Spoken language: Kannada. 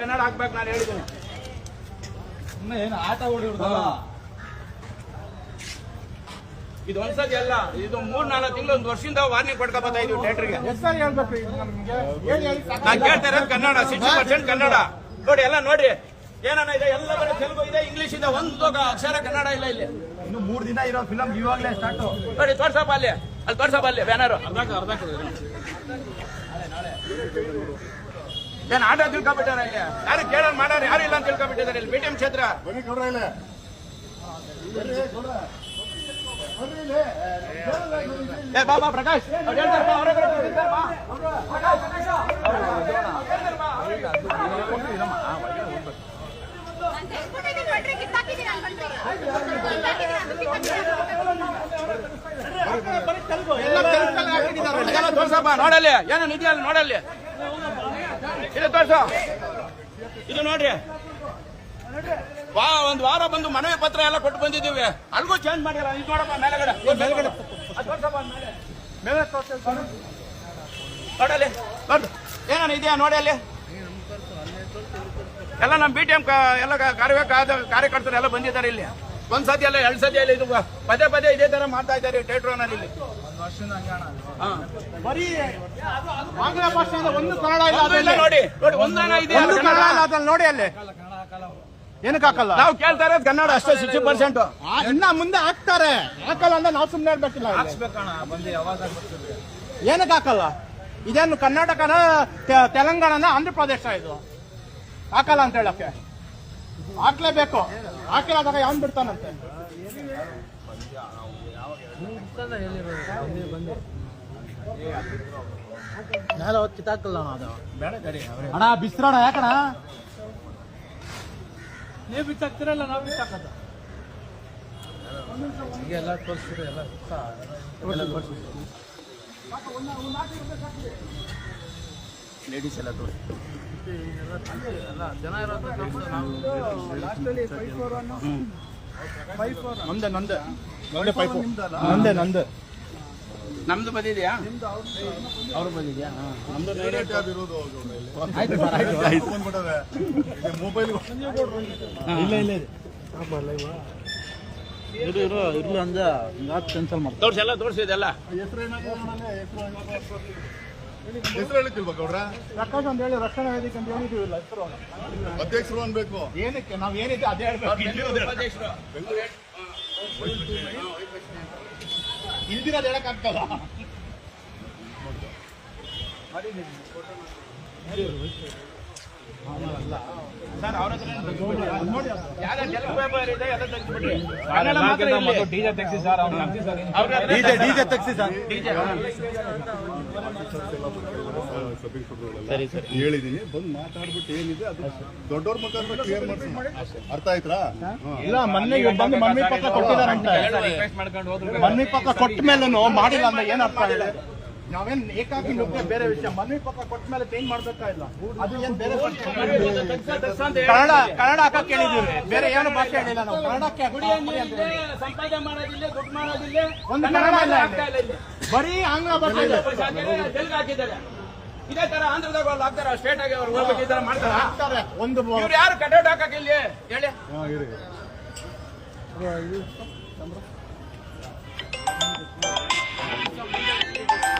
ಕನ್ನಡ ಹಾಕ್ಬೇಕು ನಾನು ಹೇಳಿದ್ದೀನಿ. ಏನು ಆಟ ಹೊಡಿಯೋದಲ್ಲ ಇದು ಒಂದ್ಸತಿ ಅಲ್ಲ ಇದು ಮೂರ್ ನಾಲ್ಕು ತಿಂಗಳು ಒಂದು ವರ್ಷದಿಂದ ವಾರ್ನಿಂಗ್ ಕೊಡ್ಕೊ ಬರ್ತಾ ಇದೀವಿ ಥಿಯೇಟರ್ಗೆ. ನಾನು ಕೇಳ್ತಾ ಇರೋದು ಕನ್ನಡ ಸಿಕ್ಸ್ಟಿ ಪರ್ಸೆಂಟ್ ಕನ್ನಡ. ನೋಡಿ ಎಲ್ಲ ನೋಡಿ. ಏನನ್ನ ಇದೆ? ಎಲ್ಲ ಬರೀ ತೆಲುಗು ಇದೆ ಇಂಗ್ಲಿಷ್ ಇದೆ ಒಂದು ಅಕ್ಷರ ಕನ್ನಡ ಇಲ್ಲ ಇಲ್ಲಿ. ಇನ್ನು ಮೂರ್ ದಿನ ಇರೋ ಫಿಲಮ್ ಇವಾಗಲೇ ಸ್ಟಾರ್ಟ್ ನೋಡಿ ತೋರ್ಸಪ್ಪ ಅಲ್ಲಿ ಅಲ್ಲಿ ತೋರ್ಸಪ್ಪ ಅಲ್ಲಿ ಬ್ಯಾನರು ಏನ್ ಆಟ ತಿಳ್ಕೊಬಿಟ್ಟಾರ ಇಲ್ಲಿ? ಯಾರು ಕೇಳೋಣ ಮಾಡಾರ ಯಾರು ಇಲ್ಲ ಅಂತ ತಿಳ್ಕೊಬಿಟ್ಟಿದ್ದಾರೆ ಇಲ್ಲಿ? ಬಿಟಿಎಂ ಕ್ಷೇತ್ರ? ಬನ್ನಿ ಗೌಡ್ರ ಇಲ್ಲೇ ಏ ಬಾ ಬಾ ಪ್ರಕಾಶ್. ಅವ್ರು ಹೇಳ್ತಾರೆ ಬಾ, ಅವ್ರೇ ಹೇಳ್ತಾರೆ ಬಾ. ಹೇಳ್ತಾರೆ ಬಾ, ಎಲ್ಲ ತೆಲುಗಲ್ಲಿ ಹಾಕಿದ್ದಾರೆ. ಅದೆಲ್ಲ ತೋರ್ಸಪ್ಪ ನೋಡಲ್ಲಿ. ಏನೋ ಇದೆಯಲ್ಲ ನೋಡಲ್ಲಿ. ಇದು ತೋರ್ಸ. ಇದು ನೋಡ್ರಿ. ವಾ ಒಂದ್ ವಾರ ಬಂದು ಮನವಿ ಪತ್ರ ಎಲ್ಲ ಕೊಟ್ಟು ಬಂದಿದ್ದೀವಿ. ಅಲ್ಗೂ ಚೇಂಜ್ ಮಾಡಿಲ್ಲ. ಇದು ನೋಡಪ್ಪ, ಮೇಲೆಗಡೆ. ಮೇಲ್ಗಡೆ. ಮೇಲೆ. ನೋಡು. ಏನಾನ ಇದೆಯಾ? ನೋಡಿ ಅಲ್ಲಿ. ಎಲ್ಲ ನಮ್ಮ ಬಿ ಟಿ ಎಂ ಎಲ್ಲ ಕಾರ್ಯಕ ಕಾರ್ಯಕರ್ತರು ಎಲ್ಲ ಬಂದಿದ್ದಾರೆ ಇಲ್ಲಿ. ಒಂದ್ ಸತಿ ಅಲ್ಲ ಎರಡ್ ಸತಿ ಅಲ್ಲ ಇದು ಪದೇ ಪದೇ ಇದೇ ತರ ಮಾಡ್ತಾ ಇದ್ದಾರೆ ಹಾ. ಬರೀ ಆಂಗ್ಲ ಭಾಷೆಯಿಂದ ಒಂದು ಕನ್ನಡ ಇಲ್ಲ. ನೋಡಿ. ನೋಡಿ ಒಂದಾನ ಇದೆ ಒಂದು ಕನ್ನಡ. ಇಲ್ಲ ಅದ್ರಲ್ಲಿ ನೋಡಿ ಅಲ್ಲಿ. ಏನಕ್ಕೆ ಹಾಕಲ್ಲ? ನಾವು ಕೇಳ್ತಾ ಇರೋದು ಕನ್ನಡ ಅಷ್ಟೇ ಸಿಕ್ಸ್ಟಿ ಪರ್ಸೆಂಟ್ ಇನ್ನ ಮುಂದೆ ಹಾಕ್ತಾರೆ. ಹಾಕಲ್ಲ ಅಂದ್ರೆ ನಾವು ಸುಮ್ಮನೆ ಇರ್ಬೇಕಿಲ್ಲ ಏನಕ್ಕೆ ಹಾಕಲ್ಲ? ಇದೇನು ಕರ್ನಾಟಕನ ತೆ- ತೆಲಂಗಾಣನ ಆಂಧ್ರ ಪ್ರದೇಶ ಇದು. ಹಾಕಲ್ಲ ಅಂತ ಹೇಳಕ್ಕೆ. ಹಾಕ್ಲೇಬೇಕು. ಹಾಕಿಲ್ಲದಾಗ ಯಾವನ್ ಬಿಡ್ತಾನಂತೆ? ಮೇಲೆ ಹೊತ್ತು ಕಿತ್ತಾಕಲ್ಲ ಅದು. ಅಣ್ಣ ಬಿಸ್ರಣ ಯಾಕಣ ನೀವು ಬಿತ್ತಾಕ್ತಿರಲ್ಲ ನಾವು ಬಿತ್ತಾಕದ ಎಲ್ಲ ತೋರಿಸ್ಬಿಟ್ಟು ಎಲ್ಲ ಎಲ್ಲ ತೋರಿಸಿ ಎಲ್ಲ ತೋರ್ಸು, ನಾವು ನಂದೆ ನಂದೆ ನಂದೆ ಪೈಪು ನಂದೆ ನಂದೆ ನಮ್ದು ಬಂದಿದ್ಯಾ? ಅವ್ರು ಬಂದಿದ್ಯಾ? ನಮ್ದು ಆಯ್ತು ಸರ್ ಆಯ್ತು. ಮೊಬೈಲ್ ಇಲ್ಲ ಇಲ್ಲ ಇರು ಇರು ಇರ್ಲು ಅಂದ. ಕ್ಯಾನ್ಸಲ್ ತೋರ್ಸಿ ಎಲ್ಲ ತೋರಿಸಿದೆಲ್ಲ ಹೆಸರು ಹೇಳಿಕ್ಕಿಲ್ವಾ ಗೌಡ್ರ? ಪ್ರಕಾಶ್ ಅಂತ ಹೇಳಿ ರಕ್ಷಣಾ ವೇದಿಕೆ ಅಂತ ಹೇಳಿದೀವಿಲ್ಲ ಹೆಸರು. ಅಧ್ಯಕ್ಷರು ಅನ್ಬೇಕು. ಏನಕ್ಕೆ? ನಾವ್ ಏನಿದೆ ಅದೇ ಇಲ್ದಿರೋದು ಹೇಳಕ್ ಆಗ್ತದ ಡಿಜೆ ತೆಗ್ಸಿ ಸರ್ ತೆಗ್ಸಿ ಸರ್ ಸರಿ ಸರಿ. ಹೇಳಿದೀನಿ ಬಂದು ಮಾತಾಡ್ಬಿಟ್ಟು ಏನಿದೆ ಅದು ದೊಡ್ಡವ್ರ ಮುಖಾಂತರ ಕ್ಲಿಯರ್ ಅರ್ಥ ಆಯ್ತಾ ಇಲ್ಲ ಮೊನ್ನೆ ಬಂದು ಮಮ್ಮಿ ಪಕ್ಕ ಕೊಟ್ಟಿದಾರಂತೆ ರಿಕ್ವೆಸ್ಟ್ ಪಕ್ಕ ಕೊಟ್ಟ ಮೇಲೂ ಮಾಡಿಲ್ಲ ಅಂದ್ರೆ ಏನ್ ಅರ್ಥ ಇದೆ ನಾವೇನ್ ಏಕಾಕಿ ನುಗ್ಗೆ ಬೇರೆ ವಿಷಯ. ಮನವಿ ಪಕ್ಕ ಕೊಟ್ಟ ಮೇಲೆ ಚೇಂಜ್ ಮಾಡ್ಬೇಕಾ ಇಲ್ಲ? ಅದು ಏನ್ ಬೇರೆ? ಕನ್ನಡ ಕನ್ನಡ ಹಾಕಕ್ ಕೇಳಿದೀವಿ ಬೇರೆ ಏನು ಭಾಷೆ ಹೇಳಿಲ್ಲ ನಾವು. ಕನ್ನಡಕ್ಕೆ ಸಂಪಾದನೆ ಮಾಡೋದಿಲ್ಲ ದುಡ್ಡು ಮಾಡೋದಿಲ್ಲ ಒಂದು ಕನ್ನಡ ಕನ್ನಡ ಇಲ್ಲ. ಬರೀ ಆಂಗ್ಲ ಭಾಷೆ ಇದೆ. ತೆಲುಗು ಹಾಕಿದ್ದಾರೆ. ಇದೇ ತರ ಆಂಧ್ರದಾಗ ಅವ್ರು ಹಾಕ್ತಾರ ಸ್ಟೇಟ್ ಆಗಿ ಅವ್ರು ಹೋಗ್ಬೇಕು ಈ ತರ ಮಾಡ್ತಾರೆ. ಹಾಕ್ತಾರೆ. ಒಂದು ಇವ್ರು ಯಾರು ಕಟೌಟ್ ಹಾಕಕ್ ಇಲ್ಲಿ? ಹೇಳಿ. ಚಂದ್ರ ಇರಿ.